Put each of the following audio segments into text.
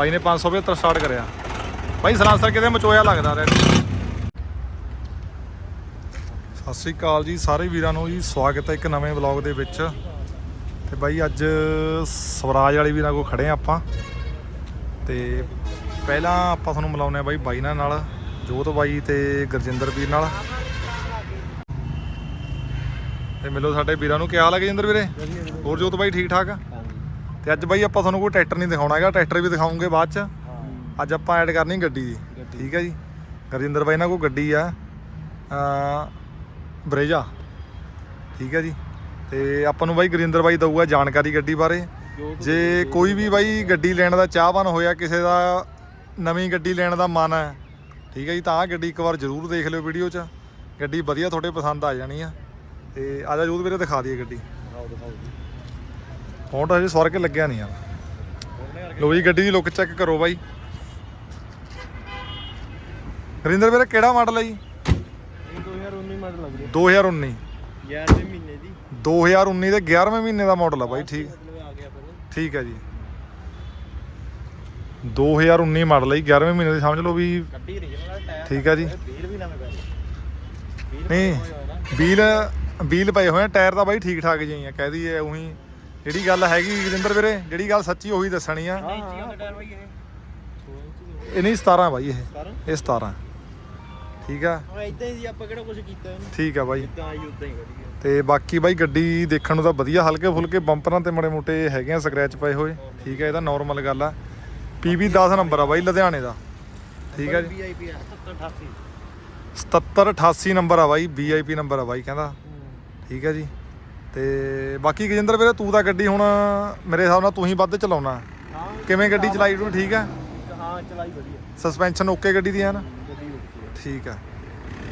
ਬਾਈ ਨੇ 575 ਸਟਾਰਟ ਕਰਿਆ। ਬਾਈ ਸਲਾਂਸਰ ਕਿਤੇ ਮਚੋਇਆ ਲੱਗਦਾ ਰੈਡ। ਸਤਿ ਸ੍ਰੀ ਅਕਾਲ ਜੀ ਸਾਰੇ ਵੀਰਾਂ ਨੂੰ ਜੀ, ਸਵਾਗਤ ਹੈ ਇੱਕ ਨਵੇਂ ਵਲੌਗ ਦੇ ਵਿੱਚ। ਤੇ ਬਾਈ ਅੱਜ ਸਵਰਾਜ ਵਾਲੇ ਵੀਰਾਂ ਕੋਲ ਖੜੇ ਆ ਆਪਾਂ। ਤੇ ਪਹਿਲਾਂ ਆਪਾਂ ਤੁਹਾਨੂੰ ਮਿਲਾਉਂਦੇ ਆ ਬਾਈ ਬਾਈ ਨਾਲ ਨਾਲ ਜੋਤ ਬਾਈ ਤੇ ਗੁਰਜਿੰਦਰ ਵੀਰ ਨਾਲ। ਤੇ ਮਿਲੋ ਸਾਡੇ ਵੀਰਾਂ ਨੂੰ ਕੀ ਹਾਲ ਹੈ ਗੁਰਜਿੰਦਰ ਵੀਰੇ? ਹੋਰ ਜੋਤ ਬਾਈ ਠੀਕ ਠਾਕ ਆ ਤੇ ਅੱਜ ਬਾਈ ਆਪਾਂ ਤੁਹਾਨੂੰ ਕੋਈ ਟਰੈਕਟਰ ਨਹੀਂ ਦਿਖਾਉਣਾ ਹੈਗਾ ਟਰੈਕਟਰ ਵੀ ਦਿਖਾਉਂਗੇ ਬਾਅਦ ਚ। ਅੱਜ ਆਪਾਂ ਐਡ ਕਰਨੀ ਗੱਡੀ ਦੀ। ਠੀਕ ਹੈ ਜੀ। ਗੁਰਜਿੰਦਰ ਬਾਈ ਨਾਲ ਕੋਈ ਗੱਡੀ ਆ ਅ ਬਰੇਜਾ। ਠੀਕ ਹੈ ਜੀ। ਤੇ ਆਪਾਂ ਨੂੰ ਬਾਈ ਗੁਰਿੰਦਰ ਬਾਈ ਦਊਗਾ ਜਾਣਕਾਰੀ ਗੱਡੀ ਬਾਰੇ। ਜੇ ਕੋਈ ਵੀ ਬਾਈ ਗੱਡੀ ਲੈਣ ਦਾ ਚਾਹਵਾਨ ਹੋਇਆ ਕਿਸੇ ਦਾ ਨਵੀਂ ਗੱਡੀ ਲੈਣ ਦਾ ਮਨ ਹੈ ਠੀਕ ਹੈ ਜੀ ਤਾਂ ਆਹ ਗੱਡੀ ਇੱਕ ਵਾਰ ਜ਼ਰੂਰ ਦੇਖ ਲਿਓ ਵੀਡੀਓ 'ਚ। ਗੱਡੀ ਵਧੀਆ ਤੁਹਾਡੇ ਪਸੰਦ ਆ ਜਾਣੀ ਆ। ਤੇ ਆ ਜਾ ਜੂਦ ਵੀਰੇ ਦਿਖਾ ਦਈਏ ਗੱਡੀ। ਹੁਣ ਤਾਂ ਹਜੇ ਸਵਰ ਕੇ ਲੱਗਿਆ ਨਹੀਂ ਯਾਰ ਲੋ ਜੀ ਗੱਡੀ ਦੀ ਲੁੱਕ ਚੈੱਕ ਕਰੋ ਬਾਈ। ਗੁਰਿੰਦਰ ਵੀਰੇ ਕਿਹੜਾ ਮਾਡਲ ਹੈ ਜੀ? 2019 ਮਾਡਲ ਲੱਗ 2019 ਰਿਹਾ 11ਵੇਂ ਮਹੀਨੇ ਦੀ 2019 ਦੇ 11ਵੇਂ ਮਹੀਨੇ ਦਾ ਮਾਡਲ ਆ ਬਾਈ ਠੀਕ। ਆ ਠੀਕ ਹੈ ਜੀ। 2019 ਮਾਡਲ ਹੈ ਜੀ 11ਵੇਂ ਮਹੀਨੇ ਦੀ ਸਮਝ ਲਓ ਵੀ ਠੀਕ ਹੈ ਜੀ। ਵੀਲ ਵੀ ਨਵੇਂ ਪਏ। ਵੀਲ ਨਹੀਂ ਵੀਲ ਵੀਲ ਪਏ ਹੋਏ ਆ ਟਾਇਰ ਤਾਂ ਬਾਈ ਠੀਕ ਠਾਕ ਜਿਹੇ ਆ ਕਹਿ ਦਈਏ ਉਹੀ। ਜਿਹੜੀ ਗੱਲ ਹੈਗੀ ਗੁਰਿੰਦਰ ਵੀਰੇ ਜਿਹੜੀ ਗੱਲ ਸੱਚੀ ਉਹੀ ਦੱਸਣੀ ਆ। ਇਹ। ਨਹੀਂ 17 ਬਾਈ ਇਹ। ਇਹ 17 ਠੀਕ ਆ? ਹੁਣ ਇਦਾਂ ਹੀ ਸੀ ਆਪਾਂ ਕਿਹੜਾ ਕੁਝ ਕੀਤਾ ਇਹਨੂੰ। ਠੀਕ ਆ ਬਾਈ। ਇਦਾਂ ਆਈ ਉਦਾਂ ਹੀ ਕਰੀ ਤੇ ਬਾਕੀ ਬਾਈ ਗੱਡੀ ਦੇਖਣ ਨੂੰ ਤਾਂ ਵਧੀਆ ਹਲਕੇ ਫੁਲਕੇ ਬੰਪਰਾਂ ਤੇ ਮੜੇ ਮੋਟੇ ਹੈਗੇ ਆ ਸਕ੍ਰੈਚ ਪਏ ਹੋਏ। ਠੀਕ ਆ ਇਹ ਤਾਂ ਨਾਰਮਲ ਗੱਲ ਆ। ਪੀਬੀ 10 ਨੰਬਰ ਆ ਬਾਈ ਲੁਧਿਆਣੇ ਦਾ। ਠੀਕ ਆ ਜੀ। ਵੀਆਈਪੀ 7788 7788 ਨੰਬਰ ਆ ਬਾਈ ਵੀਆਈਪੀ ਨੰਬਰ ਆ ਬਾਈ ਕਹਿੰਦਾ। ਠੀਕ ਹੈ ਜੀ। ਤੇ ਬਾਕੀ ਗਜਿੰਦਰ ਵੀਰੇ ਤੂੰ ਤਾਂ ਗੱਡੀ ਹੁਣ ਮੇਰੇ ਹਿਸਾਬ ਨਾਲ ਤੂੰ ਹੀ ਵੱਧ ਚਲਾਉਣਾ। ਹਾਂ ਕਿਵੇਂ ਗੱਡੀ ਚਲਾਈ ਤੂੰ? ਠੀਕ ਆ? ਹਾਂ ਚਲਾਈ ਵਧੀਆ। ਸਸਪੈਂਸ਼ਨ ਓਕੇ ਗੱਡੀ ਦੀ ਹੈ ਨਾ ਠੀਕ ਆ।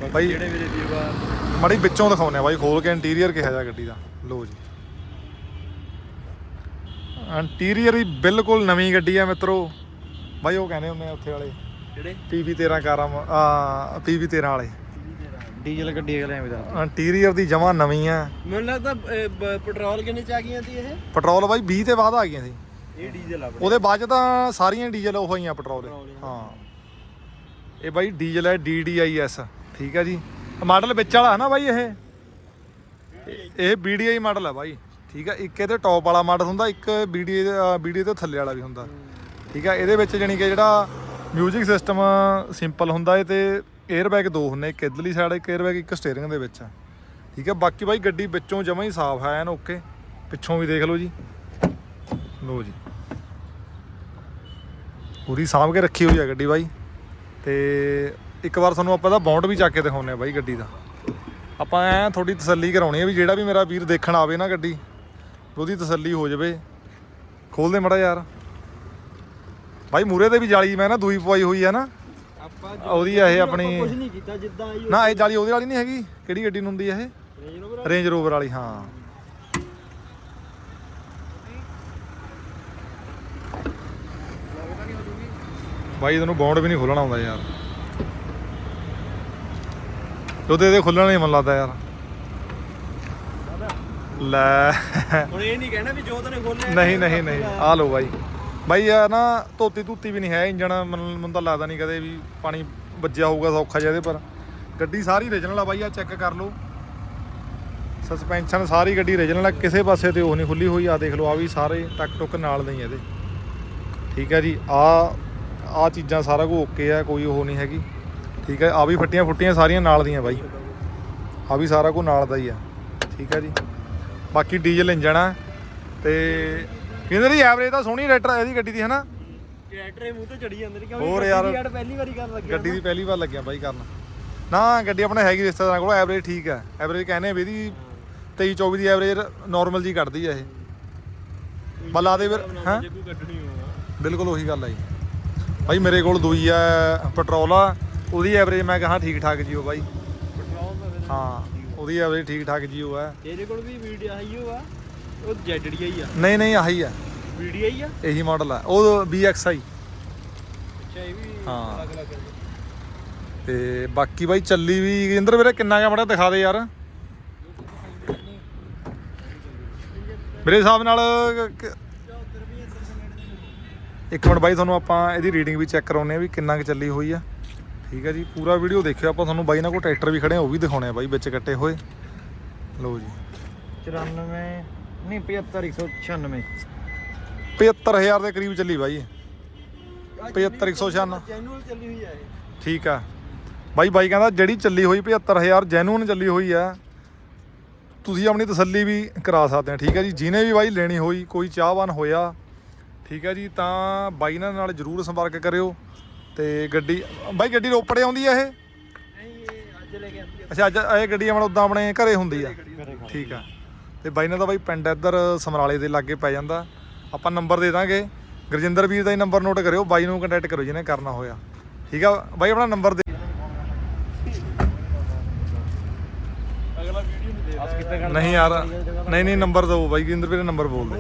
ਬਾਈ ਬਾਈ- ਜਿਹੜੇ ਵੀਰੇ ਵੀਰਵਾਰ ਮੜੀ ਵਿੱਚੋਂ ਦਿਖਾਉਨੇ ਆ ਬਾਈ ਖੋਲ ਕੇ ਇੰਟੀਰੀਅਰ ਕਿਹਾ ਜਾ ਗੱਡੀ ਦਾ। ਲੋ ਜੀ। ਇੰਟੀਰੀਅਰ ਹੀ ਬਿਲਕੁਲ ਨਵੀਂ ਗੱਡੀ ਆ ਮਿੱਤਰੋ। ਬਾਈ ਉਹ ਕਹਿੰਦੇ ਹੁੰਦੇ ਆ ਉੱਥੇ ਵਾਲੇ। ਜਿਹੜੇ ਪੀਵੀ 13 ਕਾਰਾਂ ਆ ਪੀਵੀ 13 ਵਾਲੇ। ਡੀਜ਼ਲ ਗੱਡੀ ਅਗਲੇ ਐਵੇਂ ਦਾ ਇੰਟੀਰੀਅਰ ਦੀ ਜਮਾ ਨਵੀਂ ਆ। ਮੈਨੂੰ ਲੱਗਦਾ ਅਹ, ਬ- ਪੈਟਰੋਲ ਕਿੰਨੇ ਚ ਆ ਗਈਆਂ ਸੀ ਇਹ? ਪੈਟਰੋਲ ਬਾਈ 20 ਤੇ ਬਾਅਦ ਆ ਗਈਆਂ ਸੀ। ਇਹ ਡੀਜ਼ਲ ਆ ਉਹਦੇ ਬਾਅਦ ਚ ਤਾਂ ਸਾਰੀਆਂ ਡੀਜ਼ਲ ਉਹ ਹੋਈਆਂ ਪੈਟਰੋਲ ਦੇ। ਪੈਟਰੋਲ ਹੀ, ਹਾਂ। ਇਹ ਬਾਈ ਡੀਜ਼ਲ ਹੈ DDIS ਠੀਕ ਹੈ ਜੀ। ਮਾਡਲ ਵਿੱਚ ਵਾਲਾ ਹੈ ਨਾ ਬਾਈ ਇਹ? ਇਹ- ਇਹ BDI ਮਾਡਲ ਹੈ ਬਾਈ। ਠੀਕ ਹੈ ਇੱਕ ਇਹਦੇ ਟੌਪ ਵਾਲਾ ਮਾਡਲ ਹੁੰਦਾ ਇੱਕ BDI ਦੇ BDI ਤੋਂ ਥੱਲੇ ਵਾਲਾ ਵੀ ਹੁੰਦਾ। ਠੀਕ ਹੈ ਇਹਦੇ ਵਿੱਚ ਜਾਣੀ ਕਿ ਜਿਹੜਾ 뮤직 ਸਿਸਟਮ ਸਿੰਪਲ ਹੁੰਦਾ ਹੈ ਤੇ 에ਅਰ ਬੈਗ ਦੋ ਹੁੰਦੇ, ਇੱਕ ਇਧਰਲੀ ਸਾਈਡ ਇੱਕ 에ਅਰ ਬੈਗ ਇੱਕ ਸਟੀਅਰਿੰਗ ਦੇ ਵਿੱਚ ਆ। ਠੀਕ ਹੈ ਬਾਕੀ ਬਾਈ ਗੱਡੀ ਵਿੱਚੋਂ ਜਮਾਂ ਹੀ ਸਾਫ਼ ਹੈ ਐਨ ਓਕੇ ਪਿੱਛੋਂ ਵੀ ਦੇਖ ਲਓ ਜੀ। ਲਓ ਜੀ। ਪੂਰੀ ਸਾਂਭ ਕੇ ਰੱਖੀ ਹੋਈ ਆ ਗੱਡੀ ਬਾਈ। ਤੇ ਇੱਕ ਵਾਰ ਤੁਹਾਨੂੰ ਆਪਾਂ ਦਾ ਬੌਂਡ ਵੀ ਚੱਕ ਕੇ ਦਿਖਾਉਨੇ ਆ ਬਾਈ ਗੱਡੀ ਦਾ। ਆਪਾਂ ਐ ਥੋੜੀ ਤਸੱਲੀ ਕਰਾਉਣੀ ਆ ਵੀ ਜਿਹੜਾ ਵੀ ਮੇਰਾ ਵੀਰ ਦੇਖਣ ਆਵੇ ਨਾ ਗੱਡੀ ਉਹਦੀ ਤਸੱਲੀ ਹੋ ਜਾਵੇ। ਖੋਲ ਦੇ ਮੜਾ ਯਾਰ। ਬਾਈ ਮੂਰੇ ਤੇ ਵੀ ਜਾਲੀ ਮੈਂ ਨਾ ਦੂਈ ਪਵਾਈ ਹੋਈ ਆ ਨਾ। ਉਹਦੀ ਆ ਇਹ ਆਪਣੀ ਕੁਝ ਨਹੀਂ ਕੀਤਾ ਜਿੱਦਾਂ ਆਈ ਨਾ ਇਹ ਜਾਲੀ ਉਹਦੇ ਵਾਲੀ ਨਹੀਂ ਹੈਗੀ। ਕਿਹੜੀ ਗੱਡੀ ਨੂੰ ਹੁੰਦੀ ਆ ਇਹ? ਰੇਂਜ ਰੋਵਰ ਵਾਲੀ? ਹਾਂ। ਬਾਈ ਤੈਨੂੰ ਬੌਂਡ ਵੀ ਨਹੀਂ ਖੋਲਣਾ ਆਉਂਦਾ ਯਾਰ। ਉਹਦੇ ਦੇ ਖੁੱਲਣਾ ਨਹੀਂ ਮਨ ਲੱਗਦਾ ਯਾਰ। ਲੈ। ਹੁਣ ਇਹ ਨਹੀਂ ਕਹਿਣਾ ਵੀ ਜੋਤ ਨੇ ਖੋਲਿਆ ਨਹੀਂ ਨਹੀਂ ਨਹੀਂ। ਆ ਲਓ ਬਾਈ। ਬਾਈ ਆ ਨਾ ਧੋਤੀ ਧੂਤੀ ਵੀ ਨਹੀਂ ਹੈ ਇੰਜਣ, ਮੈਨੂੰ ਮੈਨੂੰ ਤਾਂ ਲੱਗਦਾ ਨਹੀਂ ਕਦੇ ਵੀ ਪਾਣੀ ਵੱਜਿਆ ਹੋਊਗਾ ਸੌਖਾ ਜਿਹਾ ਇਹਦੇ ਪਰ। ਗੱਡੀ ਸਾਰੀ ਰੀਜਨਲ ਆ ਬਾਈ ਆ ਚੈੱਕ ਕਰ ਲਓ। ਸਸਪੈਂਸ਼ਨ ਸਾਰੀ ਗੱਡੀ ਰੀਜਨਲ ਆ, ਕਿਸੇ ਪਾਸੇ ਤੇ ਉਹ ਨਹੀਂ ਖੁੱਲੀ ਹੋਈ। ਆ ਦੇਖ ਲਓ ਆ ਵੀ ਸਾਰੇ ਟੱਕ ਟੁੱਕ ਨਾਲ ਦੇ ਹੀ ਇਹਦੇ। ਠੀਕ ਹੈ ਜੀ ਆ ਆ ਚੀਜ਼ਾਂ ਸਾਰਾ ਕੁਝ ਓਕੇ ਆ, ਕੋਈ ਉਹ ਨਹੀਂ ਹੈਗੀ। ਠੀਕ ਹੈ ਆ ਵੀ ਫੱਟੀਆਂ ਫੁੱਟੀਆਂ ਸਾਰੀਆਂ ਨਾਲ ਦੀਆਂ ਬਾਈ। ਆ ਵੀ ਸਾਰਾ ਕੁਝ ਨਾਲ ਦਾ ਹੀ ਆ। ਠੀਕ ਹੈ ਜੀ। ਬਾਕੀ ਡੀਜ਼ਲ ਇੰਜਣ ਆ ਤੇ ਕਹਿੰਦੇ ਦੀ ਐਵਰੇਜ ਤਾਂ ਸੋਹਣੀ ਰੇਟਰ ਇਹਦੀ ਗੱਡੀ ਦੀ ਹੈ ਨਾ ਟਰੈਕਟਰ ਮੂੰਹ ਤੇ ਚੜੀ ਜਾਂਦੇ ਨੇ ਹੋਰ ਯਾਰ। ਗੱਡੀ ਐਡ ਪਹਿਲੀ ਵਾਰੀ ਕਰਨ ਲੱਗਿਆ ਗੱਡੀ ਦੀ ਪਹਿਲੀ ਵਾਰ ਲੱਗਿਆ ਬਾਈ ਕਰਨ। ਨਾ ਗੱਡੀ ਆਪਣੇ ਹੈਗੀ ਰਿਸ਼ਤੇਦਾਰਾਂ ਕੋਲ ਐਵਰੇਜ ਠੀਕ ਹੈ ਐਵਰੇਜ ਕਹਿੰਦੇ ਵੀ ਇਹਦੀ 23 24 ਦੀ ਐਵਰੇਜ ਨਾਰਮਲ ਜੀ ਕੱਢਦੀ ਆ ਇਹ। ਬਲਾ ਦੇ ਫਿਰ ਹਾਂ? ਜੇ ਕੋਈ ਕੱਢਣੀ ਹੋਵੇ ਬਿਲਕੁਲ ਉਹੀ ਗੱਲ ਆ ਜੀ। ਬਾਈ ਮੇਰੇ ਕੋਲ ਦੂਈ ਆ ਪੈਟਰੋਲ ਆ ਉਹਦੀ ਐਵਰੇਜ ਮੈਂ ਕਹਾਂ ਠੀਕ ਠਾਕ ਜੀਓ ਬਾਈ। ਪੈਟਰੋਲ ਹਾਂ ਉਹਦੀ ਐਵਰੇਜ ਠੀਕ ਠਾਕ ਆ। ਤੇਰੇ ਕੋਲ ਵੀ ਵੀਡੀਓ ਆਈ ਹੋ ਆ ਉਹ ਜੈਡੜੀ ਆ। ਨਹੀਂ ਨਹੀਂ ਆਹੀ ਆ। ਆਈ ਆ? ਇਹੀ ਮਾਡਲ ਆ। ਉਹ BXI ਅੱਛਾ ਇਹ ਵੀ ਹਾਂ। ਅਲੱਗ ਅਲੱਗ ਹੈ ਤੇ ਬਾਕੀ ਬਾਈ ਚੱਲੀ ਵੀ ਇੰਦਰ ਵੀਰੇ ਕਿੰਨਾ ਕਾ ਮੜਾ ਦਿਖਾ ਦੇ ਯਾਰ। ਮੇਰੇ ਹਿਸਾਬ ਨਾਲ ਕ- ਇੱਕ ਮਿੰਟ ਬਾਈ ਤੁਹਾਨੂੰ ਆਪਾਂ ਇਹਦੀ ਰੀਡਿੰਗ ਵੀ ਚੈੱਕ ਕਰਾਉਂਦੇ ਆ ਵੀ ਕਿੰਨਾ ਕੁ ਚੱਲੀ ਹੋਈ ਆ। ਠੀਕ ਹੈ ਜੀ ਪੂਰਾ ਵੀਡੀਓ ਦੇਖਿਓ ਆਪਾਂ ਤੁਹਾਨੂੰ ਬਾਈ ਨਾਲ ਕੋਈ ਟਰੈਕਟਰ ਵੀ ਖੜੇ ਆ ਉਹ ਵੀ ਦਿਖਾਉਣੇ ਆ ਬਾਈ ਵਿੱਚ ਕੱਟੇ ਹੋਏ। ਲਓ ਜੀ। 94 ਨਹੀਂ 75 196 75000 ਦੇ ਕਰੀਬ ਚੱਲੀ ਬਾਈ। ਇਹ। 75 196 ਜੈਨੂਅਲ ਚੱਲੀ ਹੋਈ ਆ ਇਹ। ਠੀਕ ਆ। ਬਾਈ ਬਾਈ ਕਹਿੰਦਾ ਜਿਹੜੀ ਚੱਲੀ ਹੋਈ 75000 ਜੈਨੂਨ ਚੱਲੀ ਹੋਈ ਆ ਤੁਸੀਂ ਆਪਣੀ ਤਸੱਲੀ ਵੀ ਕਰਾ ਸਕਦੇ ਆ ਠੀਕ ਹੈ ਜੀ। ਜਿਹਨੇ ਵੀ ਬਾਈ ਲੈਣੀ ਹੋਈ ਕੋਈ ਚਾਹਵਾਨ ਹੋਇਆ ਠੀਕ ਹੈ ਜੀ ਤਾਂ ਬਾਈ ਨਾਲ ਨਾਲ ਜਰੂਰ ਸੰਪਰਕ ਕਰਿਓ। ਤੇ ਗੱਡੀ ਬਾਈ ਗੱਡੀ ਰੋਪੜੇ ਆਉਂਦੀ ਆ ਇਹ? ਨਹੀਂ ਇਹ ਅੱਜ ਲੈ ਕੇ ਆਂਦੀ ਅੱਛਾ ਅੱਜ ਇਹ ਗੱਡੀ ਆਪਣਾ ਉਦਾਂ ਆਪਣੇ ਘਰੇ ਹੁੰਦੀ ਆ। ਠੀਕ ਆ। ਤੇ ਬਾਈ ਨਾਲ ਤਾਂ ਬਾਈ ਪਿੰਡ ਇੱਧਰ ਸਮਰਾਲੇ ਦੇ ਲਾਗੇ ਪੈ ਜਾਂਦਾ। ਆਪਾਂ ਨੰਬਰ ਦੇ ਦਾਂਗੇ। ਗੁਰਜਿੰਦਰ ਵੀਰ ਦਾ ਹੀ ਨੰਬਰ ਨੋਟ ਕਰਿਓ ਬਾਈ ਨੂੰ ਕੰਟੈਕਟ ਕਰੋ ਜਿਹਨੇ ਕਰਨਾ ਹੋਇਆ। ਠੀਕ ਆ ਬਾਈ ਆਪਣਾ ਨੰਬਰ ਦੇ। ਅਗਲਾ ਵੀਡੀਓ ਨਹੀਂ ਯਾਰ ਨਹੀਂ ਨਹੀਂ ਨੰਬਰ ਦਿਓ ਬਾਈ ਗੁਰਜਿੰਦਰ ਵੀਰ ਨੰਬਰ ਬੋਲ ਦੇ।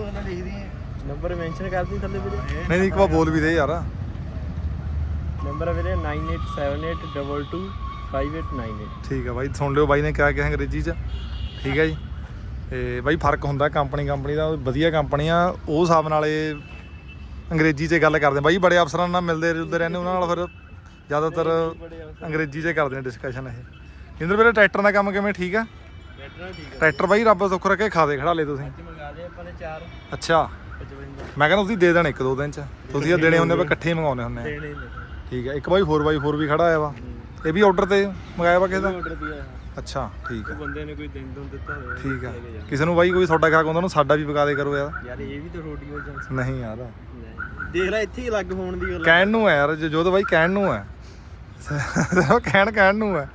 ਨੰਬਰ ਮੈਂਸ਼ਨ ਕਰਦੀ ਥੱਲੇ ਵੀਰੇ। ਨਹੀਂ ਨਹੀਂ ਇੱਕ ਵਾਰ ਬੋਲ ਵੀ ਦੇ ਯਾਰ। ਨੰਬਰ ਵੀਰੇ 9878225898 ਠੀਕ ਆ ਬਾਈ ਸੁਣ ਲਿਓ ਬਾਈ ਨੇ ਕਿਹਾ ਕਿਹਾ ਅੰਗਰੇਜ਼ੀ ਚ। ਠੀਕ ਹੈ ਜੀ। ਤੇ ਬਾਈ ਫ਼ਰਕ ਹੁੰਦਾ ਕੰਪਨੀ ਕੰਪਨੀ ਦਾ ਵਧੀਆ ਕੰਪਨੀ ਆ ਉਹ ਹਿਸਾਬ ਨਾਲ ਇਹ ਅੰਗਰੇਜ਼ੀ 'ਚ ਗੱਲ ਕਰਦੇ ਆ। ਬਾਈ ਬੜੇ ਅਫਸਰਾਂ ਨਾਲ ਮਿਲਦੇ ਜੁਲਦੇ ਰਹਿੰਦੇ ਉਹਨਾਂ ਨਾਲ ਫਿਰ ਜ਼ਿਆਦਾਤਰ ਅੰਗਰੇਜ਼ੀ 'ਚ ਕਰਦੇ ਆ ਡਿਸਕਸ਼ਨ ਇਹ। ਜਿੰਦਰ ਵੀਰੇ ਟਰੈਕਟਰ ਦਾ ਕੰਮ ਕਿਵੇਂ ਠੀਕ ਆ? ਟਰੈਕਟਰ ਬਾਈ ਰੱਬ ਸੁੱਖ ਰੱਖੇ ਖਾ ਦੇ ਖੜਾ ਲੈ ਤੁਸੀਂ। ਅੱਜ ਮੰਗਾ ਦੇ ਆਪਾਂ ਨੇ 4 ਅੱਛਾ। 55 ਮੈਂ ਕਹਿੰਦਾ ਤੁਸੀਂ ਦੇ ਦੇਣ ਇੱਕ ਦੋ ਦਿਨ 'ਚ। ਤੁਸੀਂ ਇਹ ਦੇਣੇ ਹੁੰਦੇ ਆਪਾਂ ਇਕੱਠੇ ਹੀ ਮੰਗਾਉਣੇ ਹੁੰਦੇ ਆ। ਨੇ। ਠੀਕ ਹੈ ਇੱਕ ਬਾਈ 4x4 ਵੀ ਖੜਾ ਆਇਆ ਵਾ। ਇਹ ਵੀ ਆਰਡਰ ਤੇ ਮੰਗਾਇਆ ਵਾ ਕਿਸੇ ਦਾ? ਅੱਛਾ ਠੀਕ ਉਹ ਬੰਦੇ ਨੇ ਕੋਈ ਦਿਨ ਤੋਂ ਦਿੱਤਾ ਹੋਇਆ ਠੀਕ ਆ ਲੈ ਕੇ। ਕਿਸੇ ਨੂੰ ਬਾਈ ਕੋਈ ਤੁਹਾਡਾ ਗਾਹਕ ਹੁੰਦਾ ਉਹਨੂੰ ਸਾਡਾ ਵੀ ਵਿਕਾ ਦੇ ਕਰੋ ਯਾਰ। ਯਾਰ ਇਹ ਵੀ ਤਾਂ ਰੋਟੀ ਹੋ ਜਾਂਦੀ ਨਹੀਂ ਯਾਰ। ਦੇਖ ਲੈ ਇੱਥੇ ਹੀ ਲੱਗ ਹੋਣ ਦੀ ਗੱਲ ਕਹਿਣ ਨੂੰ ਹੈ ਯਾਰ ਜੋ ਬਾਈ ਕਹਿਣ ਨੂੰ ਹੈ। ਸਿਰਫ ਕਹਿਣ ਕਹਿਣ ਨੂੰ ਹੈ।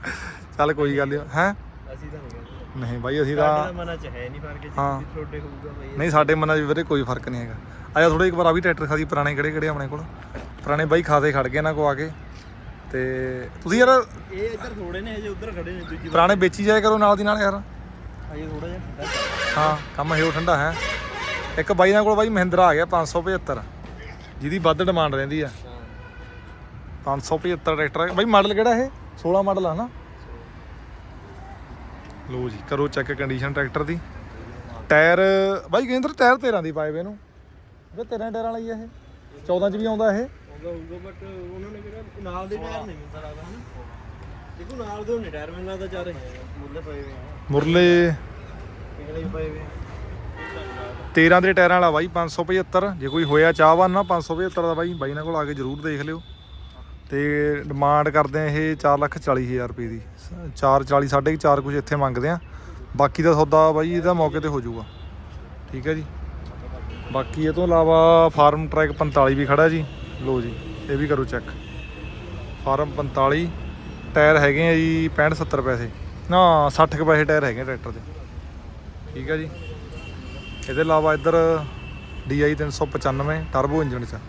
ਚੱਲ ਕੋਈ ਗੱਲ ਨਹੀਂ ਹੈ? ਅਸੀਂ ਤਾਂ ਨਹੀਂ ਬਾਈ ਅਸੀਂ ਸਾਡੇ ਤਾਂ ਮਨਾਂ ਚ ਹੈ ਨਹੀਂ ਫ਼ਰਕ ਹਾਂ। ਜਿੱਥੇ ਛੋਟੇ ਹੋਊਗਾ ਬਈ। ਨਹੀਂ ਸਾਡੇ ਮਨਾਂ 'ਚ ਵੀਰੇ ਕੋਈ ਫ਼ਰਕ ਨਹੀਂ ਹੈਗਾ। ਆਇਆ ਥੋੜੇ ਇੱਕ ਵਾਰ ਆ ਵੀ ਟਰੈਕਟਰ ਖਾਦੀ ਪੁਰਾਣੇ ਕਿਹੜੇ ਕਿਹੜੇ ਆਪਣੇ ਕੋਲ। ਪੁਰਾਣੇ ਬਾਈ ਖਾਦੇ ਖੜ ਗਏ ਨਾ ਕੋ ਆ ਕੇ। ਤੇ ਤੁਸੀਂ ਯਾਰ ਇਹ ਇੱਧਰ ਥੋੜੇ ਨੇ ਹਜੇ ਉੱਧਰ ਖੜੇ ਨੇ ਦੂਜੀ ਪੁਰਾਣੇ ਵੇਚੀ ਜਾਇਆ ਕਰੋ ਨਾਲ ਦੀ ਨਾਲ ਯਾਰ। ਹਜੇ ਥੋੜਾ ਜਿਹਾ ਠੰਡਾ। ਹਾਂ ਕੰਮ ਹੈ ਠੰਡਾ ਹੈ। ਇੱਕ ਬਾਈ ਨਾਲ ਕੋਲ ਬਾਈ ਮਹਿੰਦਰਾ ਆ ਗਿਆ 575 ਜਿਹਦੀ ਵੱਧ ਡਿਮਾਂਡ ਰਹਿੰਦੀ ਆ। 575 ਟਰੈਕਟਰ ਹੈ। ਬਾਈ ਮਾਡਲ ਕਿਹੜਾ ਇਹ? 16 ਮਾਡਲ ਆ ਨਾ? ਲੋ ਜੀ ਕਰੋ ਚੈੱਕ ਕੰਡੀਸ਼ਨ ਟਰੈਕਟਰ ਦੀ। ਟਾਇਰ ਬਾਈ ਕਹਿੰਦਰ ਟਾਇਰ 13 ਦੀ ਪਾਏ ਵੇ ਇਹਨੂੰ। ਇਹ 13 ਟਾਇਰਾਂ ਵਾਲਾ ਹੀ ਆ ਇਹ। 14 ਚ ਵੀ ਆਉਂਦਾ ਇਹ। ਆਉਂਦਾ ਹੋਊਗਾ ਬਟ ਉਹਨਾਂ ਨੇ ਕਿਹੜਾ ਨਾਲ ਦੇ ਟਾਇਰ ਨਹੀਂ ਮਿਲਦਾ ਲੱਗਦਾ ਹਨਾ? ਦੇਖੋ ਨਾਲ ਦੇ ਉਹਨੇ ਟਾਇਰ ਮੈਨੂੰ ਲੱਗਦਾ ਚਾਰ ਮੁੱਲੇ ਪਏ ਹੋਏ ਆ। ਮੁਰਲੇ। ਕਿਹੜੇ ਹੀ ਪਏ ਹੋਏ ਆ। 13 ਦੇ ਟਾਇਰਾਂ ਵਾਲਾ ਬਾਈ 575 ਜੇ ਕੋਈ ਹੋਇਆ ਚਾਹਵਾਨ ਨਾ 575 ਦਾ ਬਾਈ ਬਾਈ ਨਾਲ ਕੋਲ ਆ ਕੇ ਜਰੂਰ ਦੇਖ ਲਿਓ। ਤੇ ਡਿਮਾਂਡ ਕਰਦੇ ਆ ਇਹ 440000 ਰੁਪਏ ਦੀ। 440 ਸਾਢੇ 4 ਕੁਝ ਇੱਥੇ ਮੰਗਦੇ ਆ। ਬਾਕੀ ਦਾ ਸੌਦਾ ਬਾਈ ਇਹਦਾ ਮੌਕੇ ਤੇ ਹੋ ਜਾਊਗਾ। ਠੀਕ ਹੈ ਜੀ। ਬਾਕੀ ਇਹ ਤੋਂ ਇਲਾਵਾ ਫਾਰਮ ਟਰੈਕ 45 ਵੀ ਖੜਾ ਜੀ। ਲੋ ਜੀ ਇਹ ਵੀ ਕਰੋ ਚੈੱਕ ਫਾਰਮ 45 ਟਾਇਰ ਹੈਗੇ ਆ ਜੀ 65 70 ਪੈਸੇ। ਨਾ 60 ਕੁ ਪੈਸੇ ਟਾਇਰ ਹੈਗੇ ਟਰੈਕਟਰ ਦੇ। ਠੀਕ ਹੈ ਜੀ। ਇਹਦੇ ਇਲਾਵਾ ਇੱਧਰ DI 395 ਟਰਬੋ ਇੰਜਨ ਚ।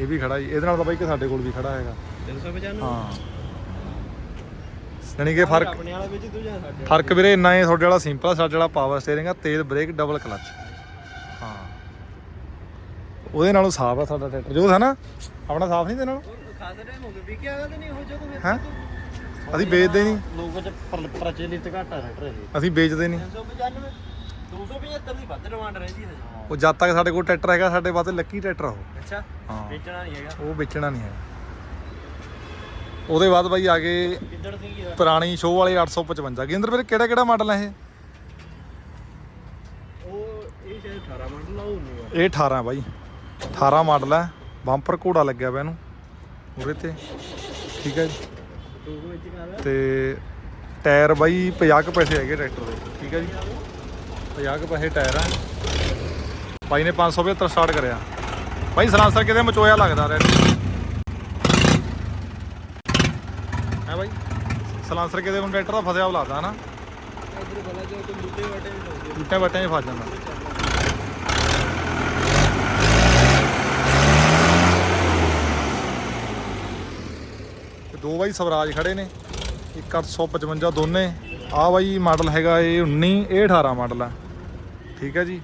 ਇਹ ਵੀ ਖੜਾ ਜੀ। ਇਹਦੇ ਨਾਲ ਤਾਂ ਬਾਈ ਕਿ ਸਾਡੇ ਕੋਲ ਵੀ ਖੜਾ ਹੈਗਾ। 395 ਹਾਂ। ਯਾਨੀ ਕਿ ਫ਼ਰਕ ਫ਼ਰਕ ਵੀਰੇ ਇੰਨਾ ਹੈ ਤੁਹਾਡੇ ਵਾਲਾ ਸਿੰਪਲ ਆ ਸਾਡੇ ਵਾਲਾ ਪਾਵਰ ਸਟੀਅਰਿੰਗ ਆ ਤੇਜ਼ ਬ੍ਰੇਕ ਡਬਲ ਕਲਚ ਉਹਦੇ ਨਾਲੋਂ ਸਾਫ਼ ਆ ਸਾਡਾ ਟਰੈਕਟਰ। ਜੋ ਹੈ ਨਾ? ਆਪਣਾ ਸਾਫ਼ ਨਹੀਂ ਦੇ ਨਾਲ? ਖਾਸਾ ਟਾਈਮ ਹੋ ਗਿਆ ਵੀ ਕਿਹਾ ਤੇ ਨਹੀਂ ਹੋ ਜਦੋਂ ਫਿਰ। ਹੈ? ਅਸੀਂ ਵੇਚਦੇ ਨਹੀਂ। ਲੋਕਾਂ ਚ ਪ੍ਰਚਲਿਤ ਘੱਟ ਆ ਰਟ ਰਹੇ ਅਸੀਂ ਵੇਚਦੇ ਨਹੀਂ। 395 275 ਦੀ ਵੱਧ ਡਿਮਾਂਡ ਰਹਿੰਦੀ ਹੈ ਉਹ ਜਦ ਤੱਕ ਸਾਡੇ ਕੋਲ ਟਰੈਕਟਰ ਹੈਗਾ ਸਾਡੇ ਵਾਸਤੇ ਲੱਕੀ ਟਰੈਕਟਰ ਆ ਉਹ। ਅੱਛਾ ਹਾਂ। ਵੇਚਣਾ ਨਹੀਂ ਹੈਗਾ। ਉਹ ਵੇਚਣਾ ਨਹੀਂ ਹੈ ਉਹਦੇ ਬਾਅਦ ਬਾਈ ਆ ਗਏ ਕਿੱਦੜ ਸੀ ਪੁਰਾਣੀ ਸ਼ੋਅ ਵਾਲੇ 855 ਗਿੰਦਰ ਵੀਰੇ ਕਿਹੜਾ ਕਿਹੜਾ ਮਾਡਲ ਹੈ ਇਹ? ਉਹ ਇਹ ਸ਼ਾਇਦ 18 ਮਾਡਲ ਆ ਉਹ ਨਹੀਂ ਇਹ 18 ਬਾਈ। 18 ਮਾਡਲ ਹੈ। ਬੰਪਰ ਘੋੜਾ ਲੱਗਿਆ ਪਿਆ ਇਹਨੂੰ। ਉਰੇ ਤੇ। ਠੀਕ ਹੈ ਜੀ। ਦੋ ਤੇ ਟਾਇਰ ਬਾਈ 50 ਕੁ ਪੈਸੇ ਹੈਗੇ ਟਰੈਕਟਰ ਦੇ। ਠੀਕ ਹੈ ਜੀ। 50 ਕੁ ਪੈਸੇ ਟਾਇਰ ਆ। ਬਾਈ ਨੇ 575 ਸਟਾਰਟ ਕਰਿਆ। ਬਾਈ ਸਲਾਂਸਰ ਕਿਤੇ ਮਚੋਇਆ ਲੱਗਦਾ ਰੈਡ। ਹੈ ਬਾਈ? ਸਲਾਂਸਰ ਕਿਤੇ ਹੁਣ ਟਰੈਕਟਰ ਦਾ ਫਸਿਆ ਹੋਇਆ ਲੱਗਦਾ, ਹਨਾ? ਇਧਰ ਬਲਾ ਜੋ ਤੇ ਮੁੱਦੇ ਵਾਟੇ ਵੀ 'ਚ ਫਸ ਜਾਂਦਾ। ਦੋ ਬਾਈ ਸਵਰਾਜ ਖੜੇ ਨੇ, ਇੱਕ 855 ਦੋਨੇ। ਆ ਬਾਈ ਮਾਡਲ ਹੈਗਾ ਇਹ 19 ਇਹ 18 ਮਾਡਲ ਆ। ਠੀਕ ਹੈ ਜੀ।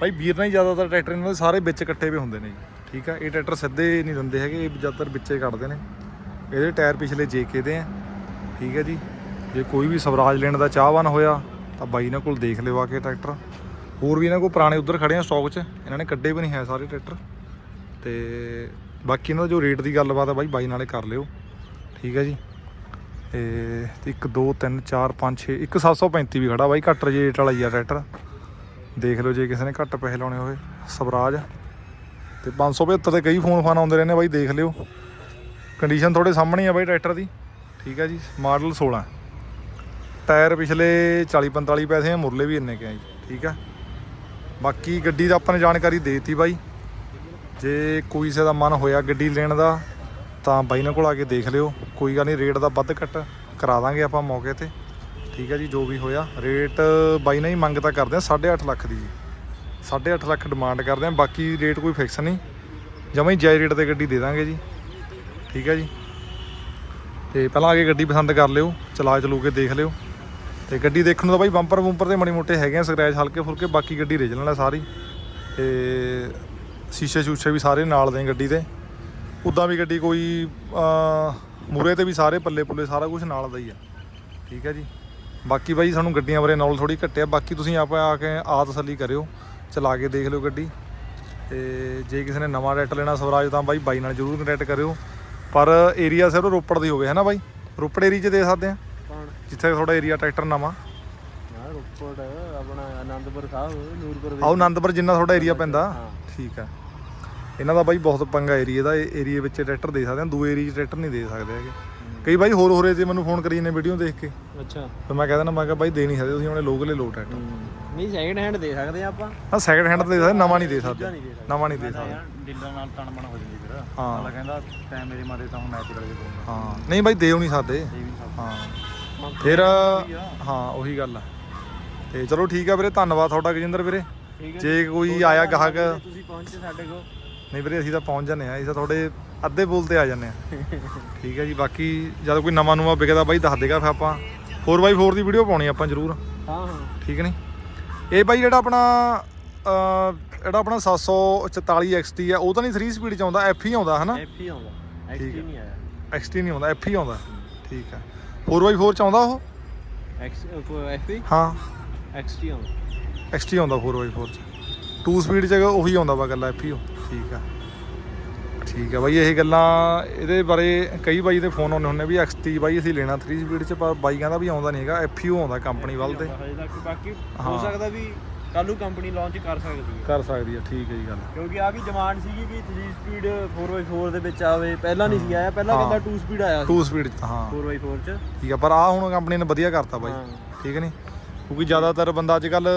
ਬਾਈ ਵੀਰ ਨਾਲ ਹੀ ਜ਼ਿਆਦਾਤਰ ਟਰੈਕਟਰ ਇਹਨਾਂ ਦੇ ਸਾਰੇ ਵਿੱਚ ਕੱਟੇ ਵੀ ਹੁੰਦੇ ਨੇ ਜੀ। ਠੀਕ ਆ, ਇਹ ਟਰੈਕਟਰ ਸਿੱਧੇ ਨਹੀਂ ਦਿੰਦੇ ਹੈਗੇ, ਇਹ ਜ਼ਿਆਦਾਤਰ ਵਿੱਚੇ ਕੱਢਦੇ ਨੇ। ਇਹਦੇ ਟਾਇਰ ਪਿਛਲੇ ਜੇਕੇ ਦੇ ਆ। ਠੀਕ ਹੈ ਜੀ। ਜੇ ਕੋਈ ਵੀ ਸਵਰਾਜ ਲੈਣ ਦਾ ਚਾਹਵਾਨ ਹੋਇਆ, ਤਾਂ ਬਾਈ ਇਹਨਾਂ ਕੋਲ ਦੇਖ ਲਿਓ ਆ ਕੇ ਟਰੈਕਟਰ। ਹੋਰ ਵੀ ਇਹਨਾਂ ਕੋਲ ਪੁਰਾਣੇ ਉਧਰ ਖੜੇ ਆ ਸਟਾਕ 'ਚ। ਇਹਨਾਂ ਨੇ ਕੱਢੇ ਵੀ ਨਹੀਂ ਹੈ ਸਾਰੇ ਟਰੈਕਟਰ। ਤੇ ਬਾਕੀ ਇਹਨਾਂ ਦਾ ਜੋ ਰੇਟ ਦੀ ਗੱਲਬਾਤ ਆ ਬਾਈ ਬਾਈ ਨਾਲੇ ਕਰ ਲਿਓ। ਠੀਕ ਹੈ ਜੀ। ਤੇ 1 2 3 4 5 6 ਇੱਕ 735 ਵੀ ਖੜਾ ਬਾਈ, ਘੱਟ ਰੇਟ ਵਾਲਾ ਹੀ ਆ ਟਰੈਕਟਰ ਦੇਖ ਲਓ ਜੇ ਕਿਸੇ ਨੇ ਘੱਟ ਪੈਸੇ ਲਾਉਣੇ ਹੋਵੇ ਸਵਰਾਜ। ਤੇ 575 ਤੇ ਕਈ ਫੋਨ ਫਾਨ ਆਉਂਦੇ ਰਹਿੰਦੇ ਬਾਈ, ਦੇਖ ਲਿਓ। ਕੰਡੀਸ਼ਨ ਤੁਹਾਡੇ ਸਾਹਮਣੇ ਆ ਬਾਈ ਟਰੈਕਟਰ ਦੀ। ਠੀਕ ਹੈ ਜੀ ਮਾਡਲ 16 ਟਾਇਰ ਪਿਛਲੇ 40 45 ਪੈਸੇ ਆ, ਮੁਰਲੇ ਵੀ ਇੰਨੇ ਕਿ ਆ ਜੀ। ਠੀਕ ਆ। ਬਾਕੀ ਗੱਡੀ ਦਾ ਆਪਾਂ ਨੇ ਜਾਣਕਾਰੀ ਦੇ ਦਿੱਤੀ ਬਾਈ। ਜੇ ਕੋਈ ਕਿਸੇ ਦਾ ਮਨ ਹੋਇਆ ਗੱਡੀ ਲੈਣ ਦਾ, ਤਾਂ ਬਾਈ ਨਾਲ ਕੋਲ ਆ ਕੇ ਦੇਖ ਲਿਓ। ਕੋਈ ਗੱਲ ਨਹੀਂ, ਰੇਟ ਦਾ ਵੱਧ ਘੱਟ ਕਰਾ ਦਾਂਗੇ ਆਪਾਂ ਮੌਕੇ ਤੇ। ਠੀਕ ਹੈ ਜੀ, ਜੋ ਵੀ ਹੋਇਆ। ਰੇਟ ਬਾਈ ਨਾਲ ਹੀ ਮੰਗ ਤਾਂ ਕਰਦੇ ਆ 8.5 ਲੱਖ ਦੀ ਜੀ। 8.5 ਲੱਖ ਡਿਮਾਂਡ ਕਰਦੇ ਆ ਬਾਕੀ ਰੇਟ ਕੋਈ ਫਿਕਸ ਨਹੀਂ। ਜਮਾਂ ਹੀ ਜਾਇਜ਼ ਰੇਟ ਤੇ ਗੱਡੀ ਦੇ ਦਾਂਗੇ ਜੀ। ਠੀਕ ਹੈ ਜੀ। ਤੇ ਪਹਿਲਾਂ ਆ ਕੇ ਗੱਡੀ ਪਸੰਦ ਕਰ ਲਿਓ, ਚਲਾ ਚਲੂ ਕੇ ਦੇਖ ਲਿਓ। ਤੇ ਗੱਡੀ ਦੇਖਣ ਨੂੰ ਤਾਂ ਬਾਈ ਬੰਪਰ ਬੰਪਰ ਤੇ ਮਾੜੀ ਮੋਟੇ ਹੈਗੇ ਆ ਸਕ੍ਰੈਚ ਹਲਕੇ ਫੁਲਕੇ, ਬਾਕੀ ਗੱਡੀ ਰੀਜਨਲ ਹੈ ਸਾਰੀ। ਤੇ ਸ਼ੀਸ਼ੇ ਸ਼ੂਸ਼ੇ ਵੀ ਸਾਰੇ ਨਾਲ ਦੇ ਗੱਡੀ ਦੇ। ਉਦਾਂ ਵੀ ਗੱਡੀ ਕੋਈ ਮੂਰੇ ਤੇ ਵੀ ਸਾਰੇ ਪੱਲੇ ਪੁੱਲੇ ਸਾਰਾ ਕੁਝ ਨਾਲ ਦਾ ਹੀ ਆ। ਠੀਕ ਹੈ ਜੀ। ਬਾਕੀ ਬਾਈ ਸਾਨੂੰ ਗੱਡੀਆਂ ਬਾਰੇ ਨੌਲੇਜ ਥੋੜੀ ਘੱਟਿਆ। ਬਾਕੀ ਤੁਸੀਂ ਆਪ ਆ ਕੇ ਆ ਤਸੱਲੀ ਕਰਿਓ। ਚਲਾ ਕੇ ਦੇਖ ਲਿਓ ਗੱਡੀ। ਤੇ ਜੇ ਕਿਸੇ ਨੇ ਨਵਾਂ ਰੈਟ ਲੈਣਾ ਸਵਰਾਜ ਤਾਂ ਬਾਈ ਬਾਈ ਨਾਲ ਜ਼ਰੂਰ ਕੰਟੈਕਟ ਕਰਿਓ। ਪਰ ਏਰੀਆ ਸਿਰਫ ਰੋਪੜ ਦੀ ਹੋਵੇ ਹੈ ਨਾ ਬਾਈ? ਰੋਪੜ ਏਰੀਆ 'ਚ ਦੇ ਸਕਦੇ ਆ? ਜਿੱਥੇ ਤੁਹਾਡਾ ਏਰੀਆ ਟਰੈਕਟਰ ਨਵਾਂ। ਯਾਰ ਰੋਪੜ ਆਪਣਾ ਆਨੰਦਪੁਰ ਸਾਹਿਬ ਨੂਰਪੁਰ ਆਓ ਆਨੰਦਪੁਰ ਜਿੰਨਾ ਤੁਹਾਡਾ ਏਰੀਆ ਪੈਂਦਾ। ਹਾਂ। ਠੀਕ ਆ ਇਹਨਾਂ ਦਾ ਬਾਈ ਬਹੁਤ ਪੰਗਾ ਏਰੀਆ ਦਾ ਏਰੀਆ ਵਿੱਚ ਟਰੈਕਟਰ ਦੇ ਸਕਦੇ ਆ ਦੂਏ ਏਰੀਆ 'ਚ ਟਰੈਕਟਰ ਨਹੀਂ ਦੇ ਸਕਦੇ ਹੈਗੇ। ਕਈ ਬਾਈ ਹੋਰ ਹੋਰੇ ਤੇ ਮੈਨੂੰ ਫੋਨ ਕਰੀ ਨੇ ਵੀਡੀਓ ਦੇਖ ਕੇ। ਅੱਛਾ। ਫਿਰ ਮੈਂ ਕਹਿੰਦਾ ਨਾ ਮੈਂ ਕਿਹਾ ਬਾਈ ਦੇ ਨਹੀਂ ਸਕਦੇ ਤੁਸੀਂ ਆਪਣੇ ਲੋਕਲੇ ਲੋ ਟਰੈਕਟਰ ਨਹੀਂ ਸੈਕਿੰਡ ਹੈਂਡ ਦੇ ਸਕਦੇ ਆ ਆਪਾਂ। ਹਾਂ ਸੈਕਿੰਡ ਹੈਂਡ ਤੇ ਦੇ ਸਕਦੇ ਨਵਾਂ ਨਹੀਂ ਦੇ ਸਕਦੇ। ਨਵਾਂ ਨਹੀਂ ਦੇ ਸਕਦੇ। ਡੀਲਰ ਨਾਲ ਤਣ ਮਣ ਹੋ ਜਾਂਦੀ ਫਿਰ। ਹਾਂ। ਅਗਲਾ ਕਹਿੰਦਾ ਟਾਈਮ ਮੇਰੇ ਮਾਰੇ ਤਾਂ ਹੁਣ ਮੈਚ ਕਰਕੇ ਦਊਂਗਾ ਹਾਂ। ਨਹੀਂ ਬਾਈ ਦੇਉ ਨਹੀਂ ਸਕਦੇ। ਹਾਂ। ਫਿਰ ਹਾਂ ਉਹੀ ਗੱਲ ਆ। ਤੇ ਚਲੋ ਠੀਕ ਆ ਵੀਰੇ ਧੰਨਵਾਦ ਤੁਹਾਡਾ ਗਜਿੰਦਰ ਵੀਰੇ। ਜੇ। ਕੋਈ ਆਇਆ ਗਾਹਕ ਤੁਸੀਂ ਪਹੁੰਚੇ ਸਾਡੇ ਕੋਲ। ਨਹੀਂ ਵੀਰੇ ਅਸੀਂ ਤਾਂ ਪਹੁੰਚ ਜਾਂਦੇ ਆ ਅਸੀਂ ਤਾਂ ਤੁਹਾਡੇ ਅੱਧੇ ਬੋਲ ਤੇ ਆ ਜਾਂਦੇ ਆ ਠੀਕ ਹੈ ਜੀ ਬਾਕੀ ਜਦ ਕੋਈ ਨਵਾਂ ਨੂਵਾ ਵਿਕਦਾ ਬਾਈ ਦੱਸ ਦੇਗਾ ਫਿਰ ਆਪਾਂ। 4x4 ਦੀ ਵੀਡੀਓ ਪਾਉਣੀ ਆਪਾਂ ਜ਼ਰੂਰ। ਹਾਂ ਹਾਂ। ਠੀਕ ਨਹੀਂ? ਇਹ ਬਾਈ ਜਿਹੜਾ ਆਪਣਾ ਜਿਹੜਾ ਆਪਣਾ 744 XT ਆ ਉਹ ਤਾਂ ਨਹੀਂ 3 ਸਪੀਡ ਚ ਆਉਂਦਾ F ਹੀ ਆਉਂਦਾ ਹਨਾ? ਐਫ ਹੀ ਆਉਂਦਾ ਹੈ। ਨਹੀਂ ਆਇਆ। XT ਨਹੀਂ ਆਉਂਦਾ F ਹੀ ਆਉਂਦਾ। ਠੀਕ ਆ। 4x4 ਚ ਆਉਂਦਾ ਉਹ? ਐਕਸ ਐਫ ਹੀ ਹਾਂ। ਐਕਸ ਟੀ ਆਉਂਦਾ। XT ਆਉਂਦਾ 4x4 ਚ। 2 ਸਪੀਡ ਚ ਉਹੀ ਆਉਂਦਾ ਵਾ ਗੱਲਾਂ ਹੀ ਉਹ ਠੀਕ ਆ। ਠੀਕ ਆ ਬਾਈ ਇਹ ਗੱਲਾਂ ਇਹਦੇ ਬਾਰੇ ਕਈ ਬਾਈ ਦੇ ਫੋਨ ਆਉਂਦੇ ਹੁੰਦੇ ਵੀ XT ਬਾਈ ਅਸੀਂ ਲੈਣਾ 3 ਸਪੀਡ ਚ ਪਰ ਬਾਈ ਕਹਿੰਦਾ ਵੀ ਆਉਂਦਾ ਨਹੀਂ ਹੈਗਾ F ਹੀ ਉਹ ਆਉਂਦਾ ਕੰਪਨੀ ਵੱਲ ਤੇ। ਬਾਕੀ ਹਾਂ। ਹੋ। ਸਕਦਾ ਵੀ ਕੱਲ ਕੰਪਨੀ ਲਾਂਚ ਕਰ ਸਕਦੀ ਹੈ। ਕਰ ਸਕਦੀ ਆ ਠੀਕ ਹੈ ਜੀ ਗੱਲ। ਕਿਉਂਕਿ ਆ ਵੀ ਡਿਮਾਂਡ ਸੀਗੀ ਵੀ 3 ਸਪੀਡ 4x4 ਦੇ ਵਿੱਚ ਆਵੇ। ਪਹਿਲਾਂ ਨਹੀਂ ਸੀ ਆਇਆ ਪਹਿਲਾਂ ਹਾਂ। ਕਹਿੰਦਾ 2 ਸਪੀਡ ਆਇਆ ਸੀ। 2 ਸਪੀਡ ਚ ਹਾਂ। 4x4 ਚ। ਠੀਕ ਆ ਪਰ ਆ ਹੁਣ ਕੰਪਨੀ ਨੇ ਵਧੀਆ ਕਰਤਾ ਬਾਈ। ਹਾਂ। ਠੀਕ ਨਹੀਂ ਕਿਉਂਕਿ ਜ਼ਿਆਦਾਤਰ ਬੰਦਾ ਅੱਜ ਕੱਲ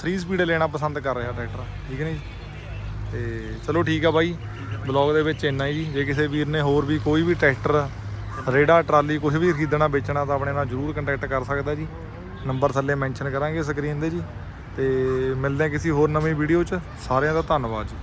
3 ਸਪੀਡ ਲੈਣਾ ਪਸੰਦ ਕਰ ਰਿਹਾ ਟਰੈਕਟਰ, ਠੀਕ ਹੈ ਜੀ? ਤੇ ਚਲੋ ਠੀਕ ਆ ਬਾਈ ਬਲੌਗ ਦੇ ਵਿੱਚ ਇੰਨਾ ਹੀ ਜੀ। ਜੇ ਕਿਸੇ ਵੀਰ ਨੇ ਹੋਰ ਵੀ ਕੋਈ ਵੀ ਟਰੈਕਟਰ, ਰੇੜਾ, ਟਰਾਲੀ ਕੁਝ ਵੀ ਖਰੀਦਣਾ, ਵੇਚਣਾ, ਤਾਂ ਆਪਣੇ ਨਾਲ ਜਰੂਰ ਕੰਟੈਕਟ ਕਰ ਸਕਦਾ ਜੀ। ਨੰਬਰ ਥੱਲੇ ਮੈਂਸ਼ਨ ਕਰਾਂਗੇ ਸਕਰੀਨ ਦੇ ਜੀ। ਤੇ ਮਿਲਦੇ ਹਾਂ ਕਿਸੇ ਹੋਰ ਨਵੀਂ ਵੀਡੀਓ 'ਚ। ਸਾਰਿਆਂ ਦਾ ਧੰਨਵਾਦ ਜੀ।